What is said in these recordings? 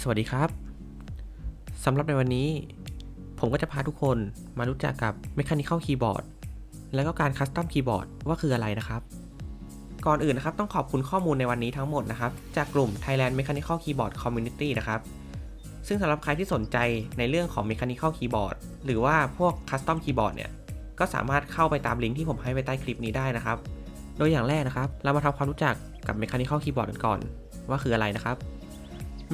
สวัสดีครับ สำหรับในวันนี้ ผมก็จะพาทุกคนมารู้จักกับ Mechanical Keyboard แล้วก็การ Custom Keyboard ว่าคืออะไรนะครับ ก่อนอื่นนะครับต้องขอบคุณข้อมูลในวันนี้ทั้งหมดนะครับ จากกลุ่ม Thailand Mechanical Keyboard Community นะครับ ซึ่งสำหรับใครที่สนใจในเรื่องของ Mechanical Keyboard หรือว่าพวก Custom Keyboard เนี่ย ก็สามารถเข้าไปตามลิงก์ที่ผมให้ไว้ใต้คลิปนี้ได้นะครับ โดยอย่างแรกนะครับ เรามาทำความรู้จักกับ Mechanical Keyboard กันก่อน ว่าคืออะไรนะครับ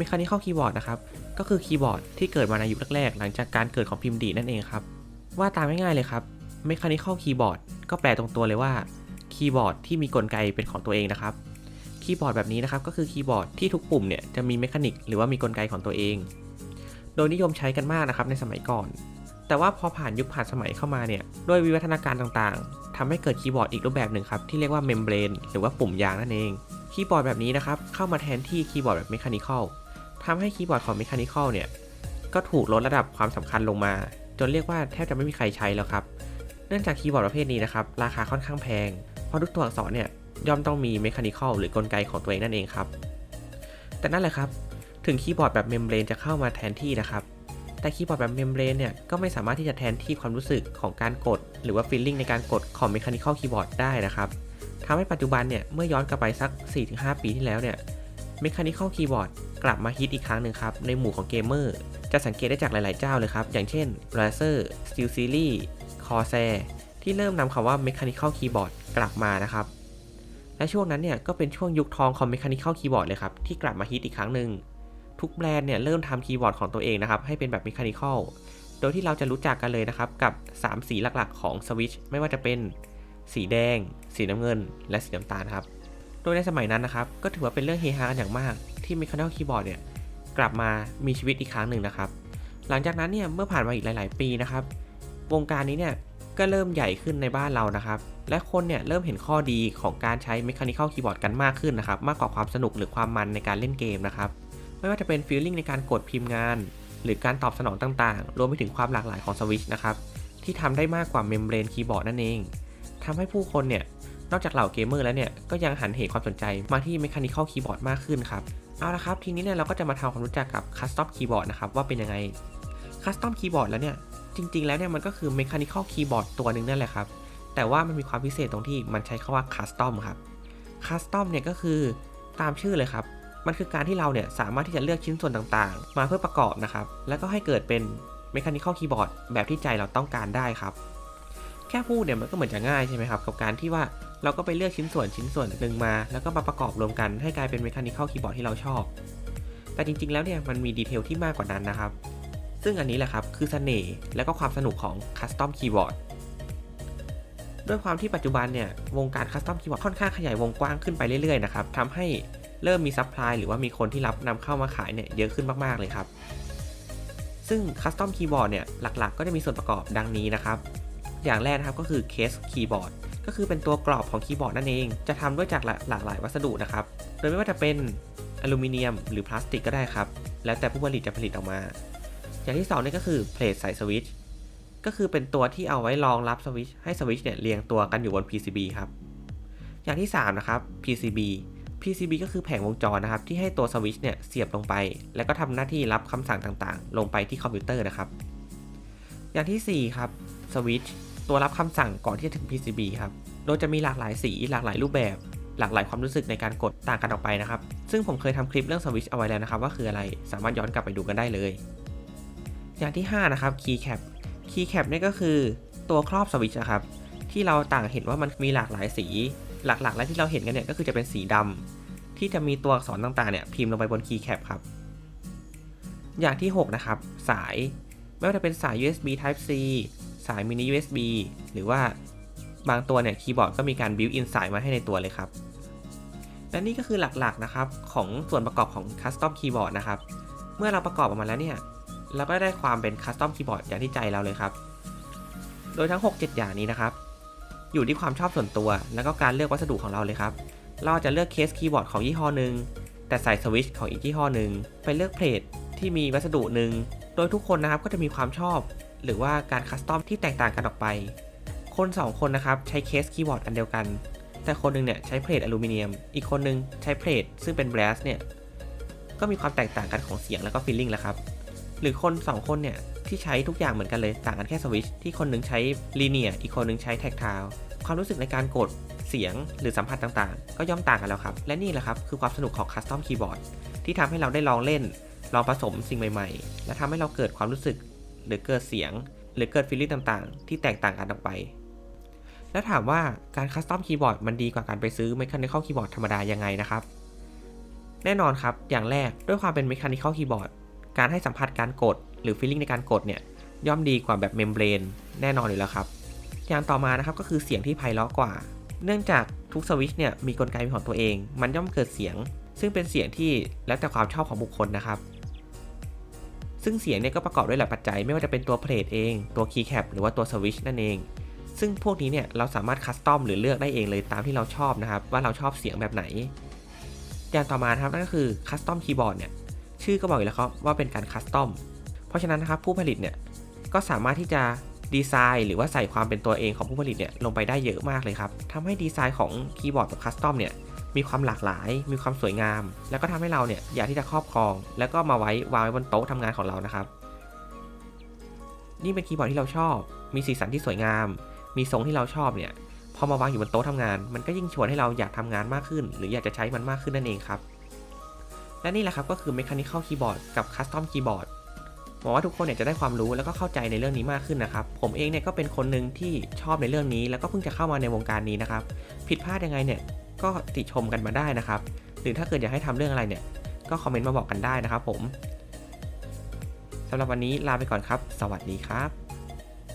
Mechanical Keyboard นะครับ ก็คือคีย์บอร์ดที่เกิดมาในยุคแรกๆ หลังจากการเกิดของพิมพ์ดีนั่นเองครับ ว่าตามง่ายๆเลยครับ Mechanical Keyboard ก็แปลตรงตัวเลยว่าคีย์บอร์ดที่มีกลไกเป็นของตัวเองนะครับ คีย์บอร์ดแบบนี้นะครับก็คือคีย์บอร์ดที่ทุกปุ่มเนี่ยจะมีเมคานิกหรือว่ามีกลไกของตัวเอง โดยนิยมใช้กันมากนะครับในสมัยก่อน แต่ว่าพอผ่านยุคผ่านสมัยเข้ามาเนี่ยด้วยวิวัฒนาการต่างๆทำให้เกิดคีย์บอร์ดอีกรูปแบบหนึ่งครับที่เรียกว่าเมมเบรนหรือว่าปุ่มยางนั่นเอง คีย์บอร์ดแบบนี้นะครับเข้ามาแทนที่คีย์บอร์ดแบบเมคานิคอล ทำให้คีย์บอร์ดของเมคานิคอลเนี่ย ก็ถูกลดระดับความสำคัญลงมา จนเรียกว่าแทบจะไม่มีใครใช้แล้วครับ เนื่องจากคีย์บอร์ดประเภทนี้นะครับ ราคาค่อนข้างแพง เพราะทุกตัวอักษรเนี่ยย่อมต้องมีเมคานิคอลหรือกลไกของตัวเองนั่นเองครับ แต่นั่นแหละครับ ถึงคีย์บอร์ดแบบเมมเบรนจะเข้ามาแทนที่นะครับ แต่คีย์บอร์ดแบบเมมเบรนเนี่ยก็ไม่สามารถที่จะแทนที่ความรู้สึกของการกด หรือว่าฟีลลิ่งในการกดของเมคานิคอลคีย์บอร์ดได้นะครับทำให้ปัจจุบันเนี่ยเมื่อย้อนกลับไปสัก 4-5 ปีที่แล้วเนี่ยเม กลับมาฮิตอีกครั้งหนึ่งครับ ในหมู่ของเกมเมอร์จะสังเกตได้จากหลาย ๆ เจ้าเลยครับ อย่างเช่น Razer SteelSeries Corsair ที่เริ่มนำคำว่า Mechanical Keyboard กลับมานะครับ และช่วงนั้นเนี่ยก็เป็นช่วงยุคทองของ Mechanical Keyboard เลยครับ ที่กลับมาฮิตอีกครั้งหนึ่งทุกแบรนด์เนี่ยเริ่มทำคีย์บอร์ดของตัวเองนะครับ ให้เป็นแบบ Mechanical โดยที่เราจะรู้จักกันเลยนะครับ กับ 3 สีหลัก ๆ ของ Switch ไม่ว่าจะเป็นสีแดง สีน้ำเงิน และสีน้ำตาลครับ โดยในสมัยนั้นนะครับ ก็ถือว่าเป็นเรื่องเฮฮากันอย่างมาก ที่ Mechanical Keyboard เนี่ยกลับมามีชีวิตอีกครั้งหนึ่งนะครับ หลังจากนั้นเนี่ยเมื่อผ่านมาอีกหลาย ๆ ปีนะครับ วงการนี้เนี่ยก็เริ่มใหญ่ขึ้นในบ้านเรานะครับ และคนเนี่ยเริ่มเห็นข้อดีของการใช้ Mechanical Keyboard กันมากขึ้นนะครับ มากกว่าความสนุกหรือความมันในการเล่นเกมนะครับ ไม่ว่าจะเป็นฟีลลิ่งในการกดพิมพ์งาน หรือการตอบสนองต่าง ๆ รวมไปถึงความหลากหลายของสวิชนะครับที่ทำได้มากกว่าเมมเบรนคีย์บอร์ดนั่นเองทำให้ผู้คนเนี่ยนอกจากเหล่าเกมเมอร์แล้วเนี่ยก็ยังหันเหความสนใจมาที่ Mechanical Keyboard มากขึ้นครับ เอาละครับทีนี้เนี่ยเราก็จะมาทำความรู้จักกับ Custom Keyboard นะครับว่าเป็นยังไง Custom Keyboard แล้วเนี่ยจริง ๆ แล้วเนี่ยมันก็คือ Mechanical Keyboard ตัวหนึ่งนั่นแหละครับ แต่ว่ามันมีความพิเศษตรงที่มันใช้คาว่า Custom ครับ Custom เนี่ยก็คือตามชื่อเลยครับ มันคือการที่เราเนี่ยสามารถที่จะเลือกชิ้นส่วนต่างๆ มาเพื่อประกอบนะครับ แล้วก็ให้เกิดเป็น Mechanical Keyboard แบบที่ใจเราต้องการได้ครับ แค่พูดเนี่ยมันก็เหมือนจะง่ายใช่ไหมครับกับการที่ว่าเราก็ไปเลือกชิ้นส่วนชิ้นส่วนหนึ่งมา แล้วก็มาประกอบรวมกันให้กลายเป็น Mechanical Keyboard ที่เราชอบ แต่จริงๆแล้วเนี่ยมันมีดีเทลที่มากกว่านั้นนะครับ ซึ่งอันนี้แหละครับคือเสน่ห์และก็ความสนุกของ Custom Keyboard ด้วยความที่ปัจจุบันเนี่ยวงการ Custom Keyboard ค่อนข้างขยายวงกว้างขึ้นไปเรื่อยๆนะครับทำให้เริ่มมีซัพพลายหรือว่ามีคนที่รับนำเข้ามาขายเนี่ยเยอะขึ้นมากๆเลยครับ ซึ่ง Custom Keyboard เนี่ยหลักๆ ก็จะมีส่วนประกอบดังนี้นะครับ อย่างแรกนะครับก็คือ Case Keyboard ก็คือเป็นตัวกรอบของคีย์บอร์ดนั่นเอง จะทำด้วยจากหลากหลายวัสดุนะครับ โดยไม่ว่าจะเป็นอลูมิเนียมหรือพลาสติกก็ได้ครับ แล้วแต่ผู้ผลิตจะผลิตออกมา อย่างที่2นี่ก็คือเพลทใส่สวิตช์ก็คือเป็นตัวที่เอาไว้รองรับสวิตช์ให้สวิตช์เนี่ยเรียงตัวกันอยู่บน PCB ครับ อย่างที่ 3 นะครับ PCB PCB ก็คือแผงวงจรนะครับ ที่ให้ตัวสวิตช์เนี่ยเสียบลงไป แล้วก็ทำหน้าที่รับคำสั่งต่างๆ ลงไปที่คอมพิวเตอร์นะครับ อย่างที่ 4 ครับสวิตช์ ตัวรับคำสั่งก่อนที่จะถึง PCB ครับ โดยจะมีหลากหลายสี หลากหลายรูปแบบ หลากหลายความรู้สึกในการกดต่างกันออกไปนะครับ ซึ่งผมเคยทำคลิปเรื่องสวิชเอาไว้แล้วนะครับว่าคืออะไร สามารถย้อนกลับไปดูกันได้เลย อย่างที่ 5 นะครับ Key Cap Key Cap นี่ก็คือตัวครอบสวิชนะครับ ที่เราต่างเห็นว่ามันมีหลากหลายสี หลักๆ และที่เราเห็นกันเนี่ยก็คือจะเป็นสีดำที่จะมีตัวอักษรต่างๆเนี่ยพิมพ์ลงไปบน Key Cap ครับ อย่างที่ 6 นะครับ สาย ไม่ว่าจะเป็นสาย USB Type C สาย mini USB หรือว่าบางตัวเนี่ยคีย์บอร์ดก็มีการ built in สายมาให้ในตัวเลยครับ และนี่ก็คือหลักๆนะครับของส่วนประกอบของ custom keyboard นะครับ เมื่อเราประกอบออกมาแล้วเนี่ย เราก็ได้ความเป็น custom keyboard อย่างที่ใจเราเลยครับ โดยทั้ง 6-7 อย่างนี้นะครับ อยู่ที่ความชอบส่วนตัว แล้วก็การเลือกวัสดุของเราเลยครับ เราจะเลือกเคสคีย์บอร์ดของยี่ห้อหนึ่งแต่ใส่สวิตช์ของอีกยี่ห้อหนึ่งไปเลือกเพลทที่มีวัสดุหนึ่งโดยทุกคนนะครับก็จะมีความชอบ หรือว่าการคัสตอมที่แตกต่างกันออกไป คน 2 คนนะครับใช้เคสคีย์บอร์ดอันเดียวกัน แต่คนหนึงเนี่ยใช้เพลทอลูมิเนียม อีกคนนึงใช้เพลทซึ่งเป็นแบรสเนี่ยก็มีความแตกต่างกันของเสียงแล้วก็ฟีลลิ่งแล้วครับ หรือคน 2 คนเนี่ยที่ใช้ทุกอย่างเหมือนกันเลยต่างกันแค่สวิชที่คนหนึงใช้ลีเนียอีกคนนึงใช้แท็กทาวความรู้สึกในการกดเสียงหรือสัมผัสต่างๆ ก็ย่อมต่างกันแล้วครับ และนี่แหละครับคือความสนุกของคัสตอมคีย์บอร์ดที่ทำให้เราได้ลองเล่น ลองผสมสิ่งใหม่ๆ และทำให้เราเกิดความรู้สึก หรือเกิดเสียง หรือเกิดฟีลลิ่งต่างๆ ที่แตกต่างกันออกไป แล้วถามว่าการคัสตอมคีย์บอร์ดมันดีกว่าการไปซื้อ Mechanical Keyboard ธรรมดายังไงนะครับ แน่นอนครับ อย่างแรกด้วยความเป็น Mechanical Keyboard การให้สัมผัสการกด หรือ feeling ในการกดเนี่ยย่อมดีกว่าแบบ Membrane แน่นอนอยู่แล้วครับ อย่างต่อมานะครับก็คือเสียงที่ไพเราะกว่า เนื่องจากทุกสวิชเนี่ยมีกลไกของตัวเอง มันย่อมเกิดเสียง ซึ่งเป็นเสียงที่แล้วแต่ความชอบของบุคคลนะครับ ซึ่งเสียงเนี่ยก็ประกอบด้วยหลายปัจจัยไม่ว่าจะเป็นตัวเพลทเอง ตัวคีย์แคปหรือว่าตัวสวิชนั่นเอง ซึ่งพวกนี้เนี่ยเราสามารถคัสตอมหรือเลือกได้เองเลยตามที่เราชอบนะครับ ว่าเราชอบเสียงแบบไหน อย่างต่อมาครับนั่นก็คือคัสตอมคีย์บอร์ดเนี่ยชื่อก็บอกอยู่แล้วครับว่าเป็นการคัสตอมเพราะฉะนั้นนะครับผู้ผลิตเนี่ยก็สามารถที่จะดีไซน์หรือว่าใส่ความเป็นตัวเองของผู้ผลิตเนี่ยลงไปได้เยอะมากเลยครับทำให้ดีไซน์ของคีย์บอร์ดแบบคัสตอมเนี่ย มีความหลากหลาย มีความสวยงาม แล้วก็ทำให้เราเนี่ยอยากที่จะครอบครอง แล้วก็มาไว้วางไว้บนโต๊ะทำงานของเรานะครับ นี่เป็นคีย์บอร์ดที่เราชอบ มีสีสันที่สวยงาม มีทรงที่เราชอบเนี่ยพอมาวางอยู่บนโต๊ะทำงาน มันก็ยิ่งชวนให้เราอยากทำงานมากขึ้น หรืออยากจะใช้มันมากขึ้นนั่นเองครับ และนี่แหละครับก็คือ Mechanical Keyboard กับ Custom Keyboard หวังว่าทุกคนเนี่ยจะได้ความรู้แล้วก็เข้าใจในเรื่องนี้มากขึ้นนะครับ ผมเองเนี่ยก็เป็นคนหนึ่งที่ชอบในเรื่องนี้ แล้วก็เพิ่งจะเข้ามาในวงการนี้นะครับ ผิดพลาดยังไงเนี่ย ก็ติชมกันมาได้นะครับ หรือถ้าเกิดอยากให้ทำเรื่องอะไรเนี่ย ก็คอมเมนต์มาบอกกันได้นะครับผมสำหรับวันนี้ลาไปก่อนครับ สวัสดีครับ